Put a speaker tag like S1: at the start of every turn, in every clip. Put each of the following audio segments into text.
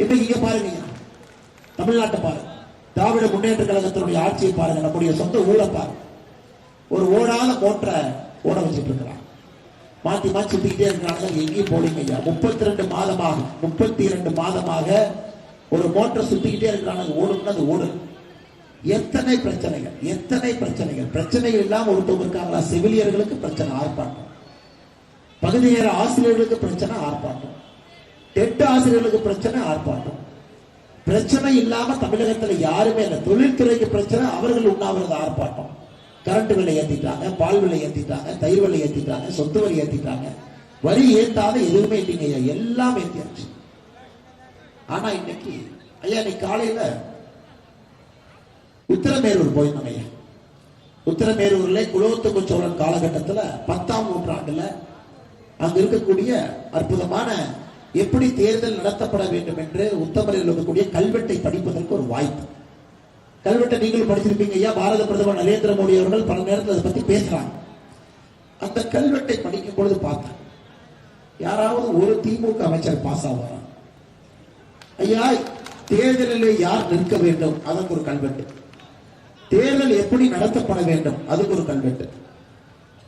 S1: இப்ப இங்க பாருங்க. தமிழ்நாட்டை பாருங்க. திராவிட முன்னேற்ற கழகத்தினுடைய ஆட்சியை பாருங்க. நம்முடைய சொந்த ஊரை பாருங்க. ஒரு ஓடாத மோட்டரை ஓட வச்சுட்டு இருக்கிறான் மாத்தி மாத்தி சுத்திக்கிட்டே இருக்கிறாங்க. எங்கேயும் போலீங்க ஐயா முப்பத்தி ரெண்டு மாதமாக முப்பத்தி இரண்டு மாதமாக ஒரு மோட்டரை சுத்திக்கிட்டே இருக்கிறாங்க. ஓடும்னா அது ஓடு. எத்தனை பிரச்சனைகள் எத்தனை பிரச்சனைகள்? பிரச்சனைகள் இல்லாம ஒருத்தவங்க இருக்காங்களா? செவிலியர்களுக்கு பிரச்சனை ஆர்ப்பாட்டம். பகுதி நேர ஆசிரியர்களுக்கு பிரச்சனை ஆர்ப்பாட்டம். டெட் ஆசிரியர்களுக்கு பிரச்சனை ஆர்ப்பாட்டம் பிரச்சனை இல்லாம தமிழகத்துல யாருமே இல்லை. தொழில்துறைக்கு பிரச்சனை அவர்கள் உண்ணாவிரத ஆர்ப்பாட்டம் கரண்ட் விலை ஏத்திட்டாங்க பால் விலை ஏத்திட்டாங்க தயிர் விலை ஏத்திட்டாங்க சொத்து வரி ஏத்திட்டாங்க. வரி ஏத்தாத எதுவுமே இல்லைங்க ஐயா. எல்லாம் ஏத்தியாச்சு. ஆனா இன்னைக்கு ஐயா இன்னைக்கு காலையில உத்தரமேரூர் போயிருந்தோம் ஐயா. உத்தரமேரூர்ல குலோத்துக்கு சோழன் காலகட்டத்துல பத்தாம் நூற்றாண்டுல அங்க இருக்கக்கூடிய அற்புதமான எப்படி தேர்தல் நடத்தப்பட வேண்டும் என்று உத்தமரில் இருக்கக்கூடிய கல்வெட்டை படிப்பதற்கு ஒரு வாய்ப்பு. கல்வெட்டை நீங்களும் படிச்சிருப்பீங்க ஐயா பாரத பிரதமர் நரேந்திர மோடி அவர்கள் பல நேரத்தில் அதை பத்தி பேசுறாங்க. அந்த கல்வெட்டை படிக்கும் பொழுது பார்த்தேன். யாராவது ஒரு திமுக அமைச்சர் பாஸ் ஆவாரா? ஐயா தேர்தலில் யார் நிற்க வேண்டும்? அதற்கு ஒரு கல்வெட்டு. தேர்தல் எப்படி நடத்தப்பட வேண்டும்? அதுக்கு ஒரு கல்வெட்டு.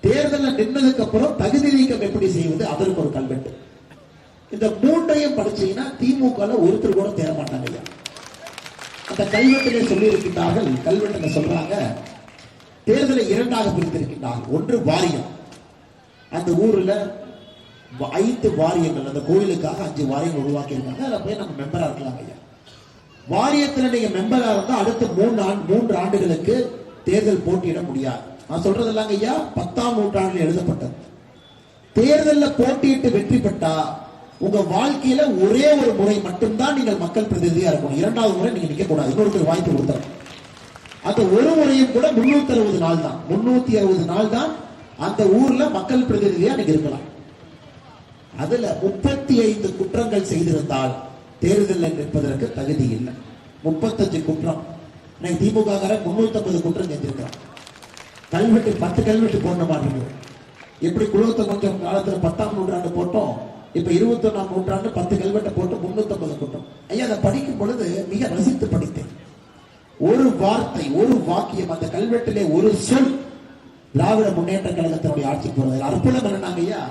S1: தேர்தலில் நின்னதுக்கு அப்புறம் தகுதி நீக்கம் எப்படி செய்வது? அதற்கு ஒரு கல்வெட்டு. இந்த மூன்றையும் படிச்சீங்கன்னா திமுக ஒருத்தர் கூட தேர மாட்டாங்க ஐயா. அந்த கல்வெட்டிலே சொல்லி இருக்கின்றார்கள் கல்வெட்டில சொல்றாங்க தேர்தலை இரண்டாக பிரித்திருக்கின்றார்கள். ஒன்று வாரியம். அந்த ஊர்ல வ- ஐந்து வாரியங்கள் அந்த கோயிலுக்காக அஞ்சு வாரியங்கள் உருவாக்கி இருக்காங்க அதுல போய் நம்ம மெம்பரா இருக்கலாம் ஐயா. வாரியத்தில் நீங்க மெம்பரா இருந்தா அடுத்த மூணு ஆண்டு மூன்று ஆண்டுகளுக்கு தேர்தல் போட்டியிட முடியாது. நான் சொல்றதெல்லாம் ஐயா பத்தாம் நூற்றாண்டில் எழுதப்பட்டது. தேர்தலில் போட்டியிட்டு வெற்றி பெற்றா உங்க வாழ்க்கையில ஒரே ஒரு முறை மட்டும்தான் நீங்கள் மக்கள் பிரதிநிதியா இருக்கணும். இரண்டாவது முறை நீங்க நிக்க கூடாது. இன்னொருத்தர் வாய்ப்பு கொடுத்தாரு. அந்த ஒரு முறையும் கூட முன்னூத்தி அறுபது நாள் தான். முன்னூத்தி அறுபது நாள் தான் அந்த ஊர்ல மக்கள் பிரதிநிதியா நீங்க இருக்கலாம். அதுல முப்பத்தி ஐந்து குற்றங்கள் செய்திருந்தால் தேர்தலில் நிற்பதற்கு தகுதி இல்லை. முப்பத்தஞ்சு குற்றம். இன்னைக்கு திமுக முன்னூத்தி ஐம்பது குற்றம் செஞ்சிருக்கிறான். கல்வெட்டு பத்து கல்வெட்டு போட மாட்டேங்குது எப்படி குலத்தை கொஞ்சம் காலத்துல பத்தாம் நூற்றாண்டு போட்டோம். இப்ப இருபத்தி நூற்றாண்டு பத்து கல்வெட்டை போட்டு முன்னூத்தி ஐம்பது கூட்டம். ஐயா அதை படிக்கும் பொழுது மிக ரசித்து படித்தேன். ஒரு வார்த்தை ஒரு வாக்கியம் அந்த கல்வெட்டிலே ஒரு சொல் திராவிட முன்னேற்ற கழகத்தினுடைய ஆட்சிக்கு போறது அற்புதம் என்னன்னாங்க ஐயா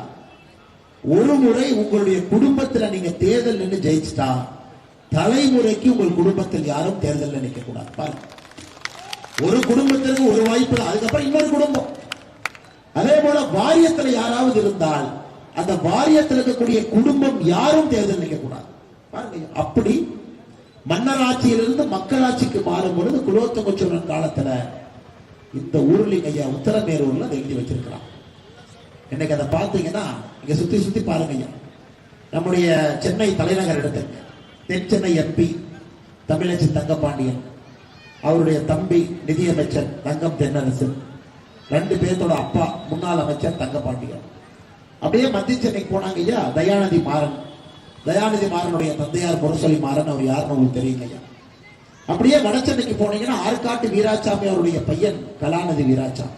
S1: ஒரு முறை உங்களுடைய குடும்பத்துல நீங்க தேர்தல் நின்று ஜெயிச்சிட்டா தலைமுறைக்கு உங்கள் குடும்பத்தில் யாரும் தேர்தல் நிற்க கூடாது. பாருங்க. ஒரு குடும்பத்திற்கு ஒரு வாய்ப்பு அதுக்கப்புறம் இன்னொரு குடும்பம். அதே போல வாரியத்தில் யாராவது இருந்தால் அந்த வாரியத்தில் இருக்கக்கூடிய குடும்பம் யாரும் தேர்தல் கூடாது பாருங்க அப்படி மன்னராட்சியிலிருந்து மக்களாட்சிக்கு மாறும் பொழுது குலோத்துங்க சோழன் காலத்துல இந்த ஊர்லிங்க ஐயா உத்தரமேரூர்ல அதை எழுதி வச்சிருக்கிறான். இன்னைக்கு அதை பார்த்தீங்கன்னா இங்க சுத்தி சுத்தி பாருங்க ஐயா. நம்முடைய சென்னை தலைநகர் இடத்துக்கு தென் சென்னை எம்பி தமிழச்சி தங்கபாண்டியன் அவருடைய தம்பி நிதியமைச்சர் தங்கம் தென்னரசு ரெண்டு பேர்த்தோட அப்பா முன்னாள் அமைச்சர் தங்கபாண்டியன் அப்படியே மத்திய சென்னை போனாங்க ஐயா. தயாநிதி மாறன். தயாநிதி மாறனுடைய தந்தையார் முரசொலி மாறன் அவர் யாருன்னு உங்களுக்கு தெரியுங்க ஐயா. அப்படியே வடச்சென்னைக்கு போனீங்கன்னா ஆற்காட்டு வீராசாமி அவருடைய பையன் கலாநிதி வீராசாமி.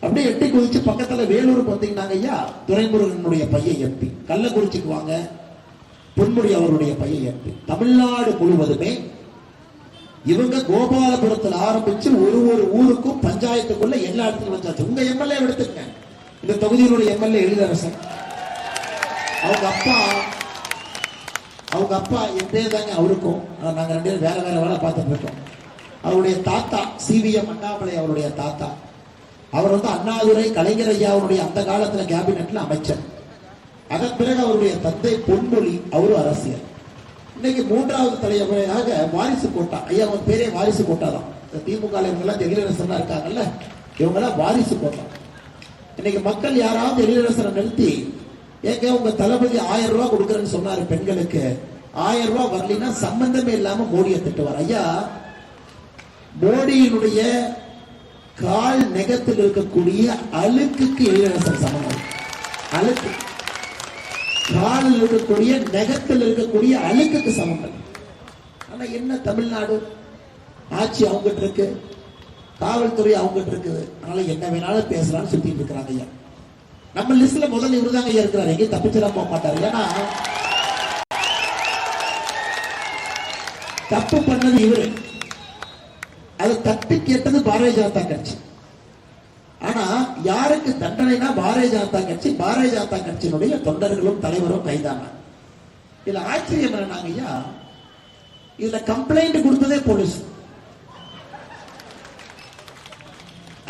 S1: அப்படியே எட்டி குதிச்சு பக்கத்துல வேலூருக்கு வந்தீங்கன்னாங்க ஐயா. துரைமுருகனுடைய பையன் எம்பி. கள்ளக்குறிச்சிக்கு வாங்க. பொன்முடி அவருடைய பையன் எம்பி. தமிழ்நாடு முழுவதுமே இவங்க கோபாலபுரத்தில் ஆரம்பிச்சு ஒரு ஒரு ஊருக்கும் பஞ்சாயத்துக்குள்ள எல்லா இடத்துலையும் வச்சாச்சு உங்க எம்எல்ஏ எடுத்துக்க இந்த தொகுதியினுடைய எம்எல்ஏ எழிலரசன் அவங்க அப்பா அவங்க அப்பா என் பேர் தாங்க அவருக்கும். ஆனா நாங்கள் ரெண்டு பேரும் வேற வேற வேலை பார்த்துட்டு இருக்கோம். அவருடைய தாத்தா சிவிஎம் அண்ணாமலை அவருடைய தாத்தா. அவர் வந்து அண்ணாதுரை கலைஞர் ஐயா அவருடைய அந்த காலத்துல கேபினெட்ல அமைச்சர். அதன் பிறகு அவருடைய தந்தை பொன்மொழி அவரும் அரசியல். இன்னைக்கு மூன்றாவது தலைமுறையாக வாரிசு கோட்டா. ஐயா அவங்க பேரே வாரிசு கோட்டா தான் இந்த திமுக எல்லாம் எழிலரசன் இருக்காங்கல்ல? இவங்கெல்லாம் வாரிசு கோட்டா. இன்னைக்கு மக்கள் யாராவது எழிலரசரை நிறுத்தி ஏங்க உங்க தளபதி ஆயிரம் ரூபாய் கொடுக்குறேன்னு சொன்னாரு பெண்களுக்கு ஆயிரம் ரூபாய் வரலைன்னா சம்பந்தமே இல்லாம மோடியை திட்டுவார். ஐயா மோடியினுடைய கால் நெகத்தில் இருக்கக்கூடிய அழுக்குக்கு எழிலரசர் சமம். அழுக்கு. காலில் இருக்கக்கூடிய நெகத்தில் இருக்கக்கூடிய அழுக்குக்கு சமம். ஆனா என்ன தமிழ்நாடு? ஆட்சி அவங்ககிட்ட இருக்கு. காவல்துறை அவங்ககிட்ட இருக்குது. அதனால என்ன வேணாலும் பேசலாம்னு சுத்திட்டு இருக்கிறாங்க ஐயா. நம்ம லிஸ்ட்ல முதல்ல தான் ஐயா இருக்கிறாரு. எங்கேயும் தப்பிச்சிடாம போக மாட்டாரு. ஏன்னா தப்பு பண்ணது இவரு. அது தட்டி கேட்டது பாரதிய ஜனதா கட்சி. ஆனா யாருக்கு தண்டனைனா பாரதிய ஜனதா கட்சி? பாரதிய ஜனதா கட்சியினுடைய தொண்டர்களும் தலைவரும் கைதான இதுல ஆச்சரியம் என்னன்னாங்க ஐயா? இதுல கம்ப்ளைண்ட் கொடுத்ததே போலீஸ்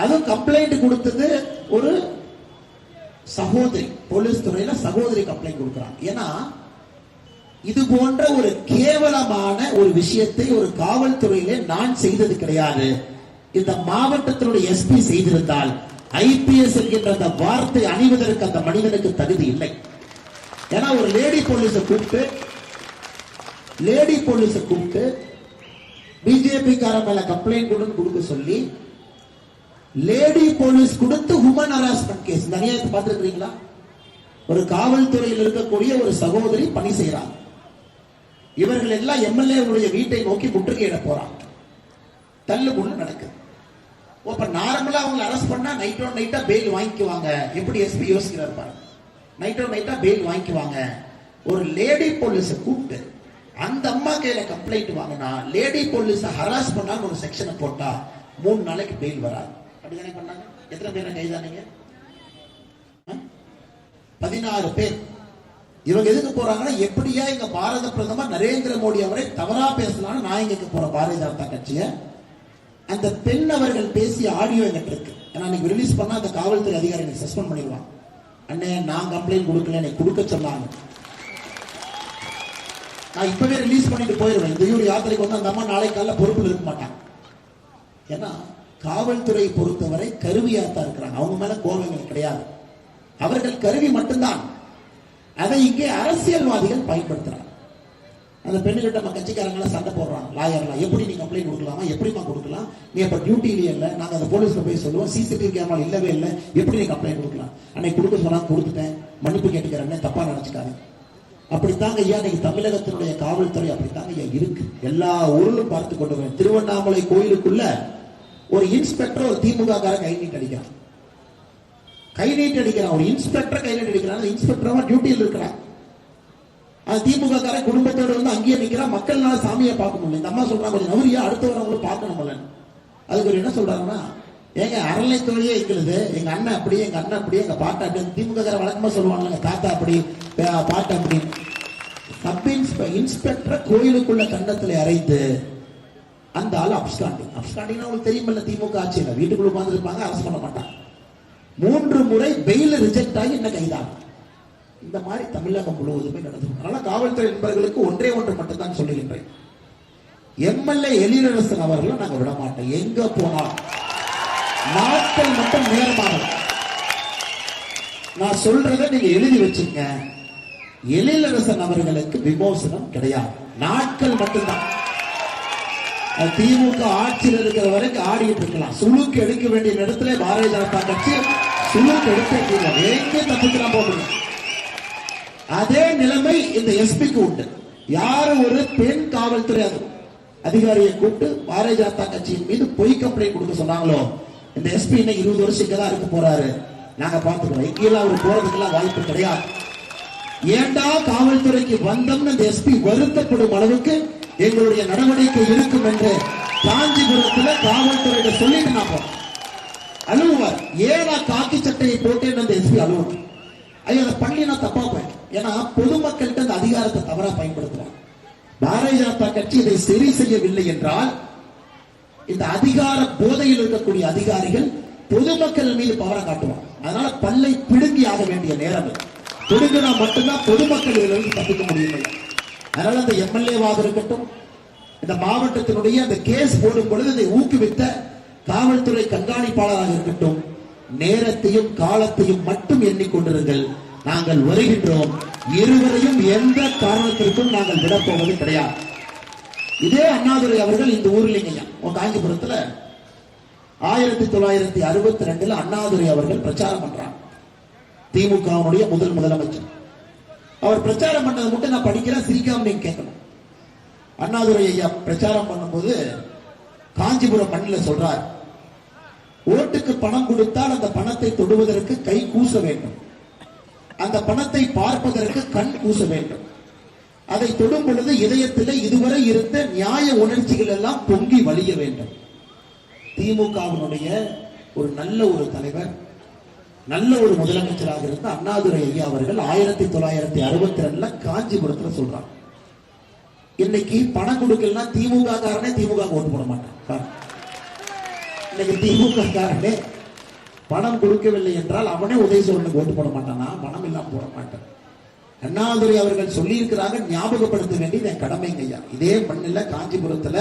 S1: அதுவும் கம்ப்ளைண்ட் கொடுத்தது ஒரு சகோதரி போலீஸ் துறையில சகோதரி கம்ப்ளைண்ட் கொடுக்கிறாங்க ஏன்னா இது போன்ற ஒரு கேவலமான ஒரு விஷயத்தை ஒரு காவல்துறையிலே நான் செய்தது கிடையாது. இந்த மாவட்டத்தினுடைய எஸ்பி செய்திருந்தால் ஐபிஎஸ் என்கின்ற அந்த வார்த்தை அணிவதற்கு அந்த மனிதனுக்கு தகுதி இல்லை. ஏன்னா ஒரு லேடி போலீஸை கூப்பிட்டு லேடி போலீஸை கூப்பிட்டு பிஜேபி கார மேல கம்ப்ளைண்ட் கொடுக்க சொல்லி லேடி போலீஸ் கொடுத்து உமன் ஹராஸ்மெண்ட் கேஸ் நிறைய பார்த்துருக்கீங்களா ஒரு காவல்துறையில் இருக்கக்கூடிய ஒரு சகோதரி பணி செய்யறாங்க இவர்கள் எல்லாம் எம்எல்ஏவுடைய வீட்டை நோக்கி முற்றுகையிட போறாங்க. தள்ளுமுள்ள நடக்குது. இப்ப நார்மலா அவங்க அரெஸ்ட் பண்ணா நைட் ஆன் நைட்டா பெயில் வாங்கிக்குவாங்க. எப்படி எஸ்பி யோசிக்கிறார் பாருங்க. நைட் ஆன் நைட்டா பெயில் வாங்கிக்குவாங்க. ஒரு லேடி போலீஸை கூப்பிட்டு அந்த அம்மா கையில கம்ப்ளைண்ட் வாங்கினா லேடி போலீஸ ஹராஸ் பண்ணான்னு ஒரு செக்ஷனை போட்டா மூணு நாளைக்கு பெயில் வராது. அப்படிதானே பண்ணாங்க. எத்தனை பேரை கைதானீங்க பதினாறு பேர். இவங்க எதுக்கு போறாங்கன்னா எப்படியா இங்க பாரத பிரதமர் நரேந்திர மோடி அவரை தவறா பேசலாம்னு நான் இங்க போற பாரதிய ஜனதா கட்சிய. அந்த பெண் அவர்கள் பேசிய ஆடியோ எங்கிட்ட இருக்கு. ஏன்னா நீங்க ரிலீஸ் பண்ணா அந்த காவல்துறை அதிகாரி எனக்கு சஸ்பெண்ட் பண்ணிடுவான். அண்ணே நான் கம்ப்ளைண்ட் கொடுக்கல எனக்கு கொடுக்க சொன்னாங்க. நான் இப்பவே ரிலீஸ் பண்ணிட்டு போயிருவேன். இந்த ஊர் யாத்திரைக்கு வந்து அந்த அம்மா நாளைக்கு காலைல பொறுப்பில் இருக்க மாட்டாங்க. ஏன்னா காவல்துறை பொறுத்தவரை கருவியாத்தான் இருக்கிறாங்க. அவங்க மேல கோபங்கள் கிடையாது. அவர்கள் கருவி மட்டும்தான். அதை இங்கே அரசியல்வாதிகள் பயன்படுத்துறாங்க. அந்த பெண்ணுகிட்ட நம்ம கட்சிக்காரங்க சண்டை போடுறாங்க. லாயர்லாம் எப்படி நீ கம்ப்ளைண்ட் கொடுக்கலாமா? எப்படிமா கொடுக்கலாம்? நீ அப்ப டியூட்டிலேயே இல்லை. நாங்க அந்த போலீஸ்ல போய் சொல்லுவோம். சிசிடிவி கேமரா இல்லவே இல்லை. எப்படி நீ கம்ப்ளைண்ட் கொடுக்கலாம்? அன்னைக்கு கொடுக்க சொன்னா கொடுத்துட்டேன். மன்னிப்பு கேட்டுக்கிறேன்னு தப்பா நினைச்சுக்காங்க அப்படித்தாங்க ஐயா. இன்னைக்கு தமிழகத்தினுடைய காவல்துறை அப்படித்தாங்க ஐயா இருக்கு. எல்லா ஊரிலும் பார்த்து கொண்டு திருவண்ணாமலை கோயிலுக்குள்ள ஒரு இன்ஸ்பெக்டர் ஒரு திமுக காரன் கை நீட்டு அடிக்கிறான் கை நீட்டு அடிக்கிறான் ஒரு இன்ஸ்பெக்டர் கை நீட்டு அடிக்கிறான் இன்ஸ்பெக்டர் டியூட்டியில் இருக்கிறான். அது திமுக காரன் குடும்பத்தோடு வந்து அங்கேயே நிற்கிறான் மக்கள்னால சாமியை பார்க்க முடியல. இந்த அம்மா சொல்றாங்க கொஞ்சம் நவரியா அடுத்து வரவங்களும் பார்க்கணும்ல அதுக்கு ஒரு என்ன சொல்றாங்கன்னா ஏங்க அறநிலைத்துறையே எங்களுது. எங்க அண்ணன் அப்படி எங்க அண்ணன் அப்படி எங்க பாட்டா அப்படி திமுக காரன் வழக்கமா சொல்லுவாங்க தாத்தா அப்படி பாட்டா அப்படி. சப் இன்ஸ்பெ- இன்ஸ்பெக்டர் கோயிலுக்குள்ள கண்டத்துல அரைத்து அந்த ஆள் அப்ஸ்டாண்டிங் அப்ஸ்டாண்டிங் உங்களுக்கு தெரியுமில்ல திமுக ஆட்சியில் வீட்டுக்குள்ள உட்காந்துருப்பாங்க அரசு பண்ண மாட்டாங்க மூன்று முறை பெயில் ரிஜெக்ட் ஆகி என்ன கைதாகும் இந்த மாதிரி தமிழகம் முழுவதுமே நடந்தது அதனால காவல்துறை நண்பர்களுக்கு ஒன்றே ஒன்று மட்டும்தான் சொல்லுகின்றேன். எம்எல்ஏ எழிலரசன் அவர்களை நாங்க விட மாட்டோம். எங்க போனாலும். நாட்கள் மட்டும் நேரமாக நான் சொல்றதை நீங்க எழுதி வச்சுங்க. எழிலரசன் அவர்களுக்கு விமோசனம் கிடையாது. நாட்கள் மட்டும்தான். திமுக ஆட்சியில் இருக்கிற வரைக்கும் ஆடிட்டு இருக்கலாம். சுழுக்கு எடுக்க வேண்டிய இடத்துல பாரதிய ஜனதா கட்சி சுழுக்கு எடுத்திருக்கீங்க எங்கே தப்பிக்கலாம் போடுங்க அதே நிலைமை இந்த எஸ்பிக்கு உண்டு. யாரு ஒரு பெண் காவல்துறை அது- அதிகாரியை கூப்பிட்டு பாரதிய ஜனதா கட்சியின் மீது பொய் கம்ப்ளைண்ட் கொடுக்க சொன்னாங்களோ? இந்த எஸ்பி இன்னும் இருபது வருஷம் இங்க தான் இருக்க போறாரு. நாங்க பார்த்துக்கிறோம். இங்கெல்லாம் அவர் போறதுக்கெல்லாம் வாய்ப்பு கிடையாது. ஏண்டா காவல்துறைக்கு வந்தோம்னு இந்த எஸ்பி வருத்தப்படும் அளவுக்கு எங்களுடைய நடவடிக்கை இருக்கும் என்று காஞ்சிபுரத்துல காவல்துறையிட சொல்லிட்டு நான் போறேன் அழுவார் காக்கி சட்டையை போட்டேன்னு அந்த எஸ்பி அழுவார் ஐயோ அதை பண்ணி நான் தப்பாப்பேன் ஏன்னா பொதுமக்கள்கிட்ட அந்த அதிகாரத்தை தவறா பயன்படுத்துறாங்க. பாரதிய ஜனதா கட்சி இதை சரி செய்யவில்லை என்றால் இந்த அதிகார போதையில் இருக்கக்கூடிய அதிகாரிகள் பொதுமக்கள் மீது பவரம் காட்டுவாங்க. அதனால பல்லை பிடுங்கி ஆக வேண்டிய நேரம் பிடுங்கினா மட்டும்தான் பொதுமக்கள் இதிலிருந்து தப்பிக்க முடியும். அதனால அந்த எம்எல்ஏவாக இருக்கட்டும் இந்த மாவட்டத்தினுடைய அந்த கேஸ் போடும் பொழுது இதை ஊக்குவித்த காவல்துறை கண்காணிப்பாளராக இருக்கட்டும் நேரத்தையும் காலத்தையும் மட்டும் எண்ணிக்கொண்டிருங்கள். நாங்கள் வருகின்றோம். இருவரையும் எந்த காரணத்திற்கும் நாங்கள் விடப்போவது கிடையாது. இதே அண்ணாதுரை அவர்கள் இந்த ஊர்ல காஞ்சிபுரத்தில் காஞ்சிபுரத்துல ஆயிரத்தி தொள்ளாயிரத்தி அறுபத்தி ரெண்டுல அண்ணாதுரை அவர்கள் பிரச்சாரம் பண்றாங்க. திமுகவுடைய முதல் முதலமைச்சர். அவர் பிரச்சாரம் பண்ணது மட்டும் நான் படிக்கிறேன் சிரிக்காம நீங்க கேட்கணும். அண்ணாதுரை ஐயா பிரச்சாரம் பண்ணும்போது காஞ்சிபுரம் மண்ணில் சொல்றார் ஓட்டுக்கு பணம் கொடுத்தால் அந்த பணத்தை தொடுவதற்கு கை கூச வேண்டும். அந்த பணத்தை பார்ப்பதற்கு கண் கூச வேண்டும். அதை தொடும் பொழுது இதயத்தில் இதுவரை இருந்த நியாய உணர்ச்சிகள் எல்லாம் பொங்கி வழிய வேண்டும். திமுகவினுடைய ஒரு நல்ல ஒரு தலைவர் நல்ல ஒரு முதலமைச்சராக இருந்த அண்ணாதுரை ஐயா அவர்கள் ஆயிரத்தி தொள்ளாயிரத்தி அறுபத்தி ரெண்டுல காஞ்சிபுரத்துல சொல்றாங்க. இன்னைக்கு பணம் கொடுக்கலன்னா திமுக காரனே திமுக ஓட்டு போட மாட்டான். இன்னைக்கு திமுக காரனே பணம் கொடுக்கவில்லை என்றால் அவனே உதயசூரனுக்கு ஓட்டு போட மாட்டானா? பணம் இல்லாம போட மாட்டான். அண்ணாதுரை அவர்கள் சொல்லியிருக்கிறாங்க ஞாபகப்படுத்த வேண்டியது என் கடமைங்க ஐயா. இதே மண்ணில் காஞ்சிபுரத்துல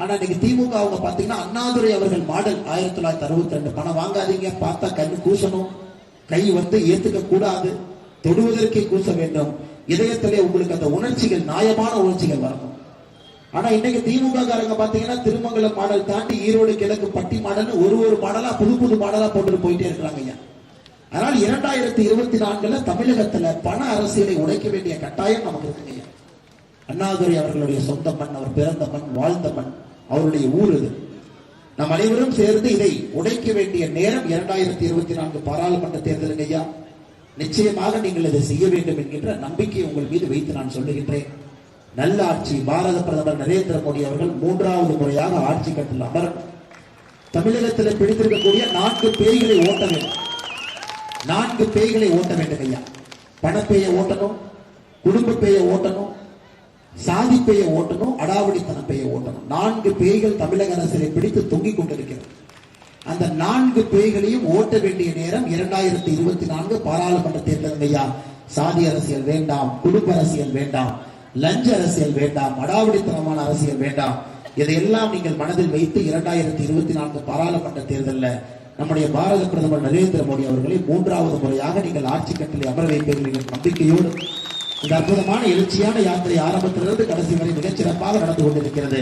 S1: ஆனா இன்னைக்கு திமுக அவங்க பாத்தீங்கன்னா அண்ணாதுரை அவர்கள் மாடல் ஆயிரத்தி தொள்ளாயிரத்தி அறுபத்தி ரெண்டு பணம் வாங்காதீங்க பார்த்தா கண்ணு கூசணும். கை வந்து ஏத்துக்க கூடாது. தொடுவதற்கே கூச வேண்டும். இதயத்திலே உங்களுக்கு அந்த உணர்ச்சிகள் நியாயமான உணர்ச்சிகள் வரணும். ஆனா இன்னைக்கு திமுக காரங்க பாத்தீங்கன்னா திருமங்கலம் மாடல் தாண்டி ஈரோடு கிழக்கு பட்டி மாடல் ஒரு ஒரு மாடலா புது புது மாடலா போட்டுட்டு போயிட்டே இருக்கிறாங்க ஐயா. அதனால் இரண்டாயிரத்தி இருபத்தி நான்குல தமிழகத்துல பண அரசியலை உடைக்க வேண்டிய கட்டாயம் நமக்கு இருக்குங்க ஐயா. அண்ணாதுரை அவர்களுடைய சொந்த மண் அவர் பிறந்த மண் வாழ்ந்த மண் அவருடைய ஊர் இது. நாம் அனைவரும் சேர்ந்து இதை உடைக்க வேண்டிய நேரம் இரண்டாயிரத்தி இருபத்தி நான்கு பாராளுமன்ற தேர்தலுங்க ஐயா. நிச்சயமாக நீங்கள் இதை செய்ய வேண்டும் என்கின்ற நம்பிக்கை உங்கள் மீது வைத்து நான் சொல்லுகின்றேன். நல்ல ஆட்சி பாரத பிரதமர் நரேந்திர மோடி அவர்கள் மூன்றாவது முறையாக ஆட்சி கட்டில் அமரணும் தமிழகத்தில் பிடித்திருக்கக்கூடிய நான்கு பேய்களை ஓட்ட வேண்டும். நான்கு பேய்களை ஓட்ட வேண்டும் ஐயா. பணப்பேயை ஓட்டணும் குடும்ப பேயை ஓட்டணும் சாதி பேயை ஓட்டணும் அடாவடித்தன பேயை ஓட்டணும். நான்கு பேய்கள் தமிழக அரசியலை பிடித்து தொங்கிக் கொண்டிருக்கிறது. அந்த நான்கு பேய்களையும் ஓட்ட வேண்டிய நேரம் இரண்டாயிரத்தி இருபத்தி நான்கு பாராளுமன்ற தேர்தல் ஐயா சாதி அரசியல் வேண்டாம் குடும்ப அரசியல் வேண்டாம் லஞ்ச அரசியல் வேண்டாம் அடாவடித்தனமான அரசியல் வேண்டாம். இதையெல்லாம் நீங்கள் மனதில் வைத்து இரண்டாயிரத்தி இருபத்தி நான்கு பாராளுமன்ற தேர்தலில் நம்முடைய பாரத பிரதமர் நரேந்திர மோடி அவர்களை மூன்றாவது முறையாக நீங்கள் ஆட்சி கட்டளை அமர வைப்பீர்கள் என்ற நம்பிக்கையோடு இந்த அற்புதமான எழுச்சியான யாத்திரை ஆரம்பத்திலிருந்து கடைசி வரை மிகச்சிறப்பாக நடந்து கொண்டிருக்கிறது.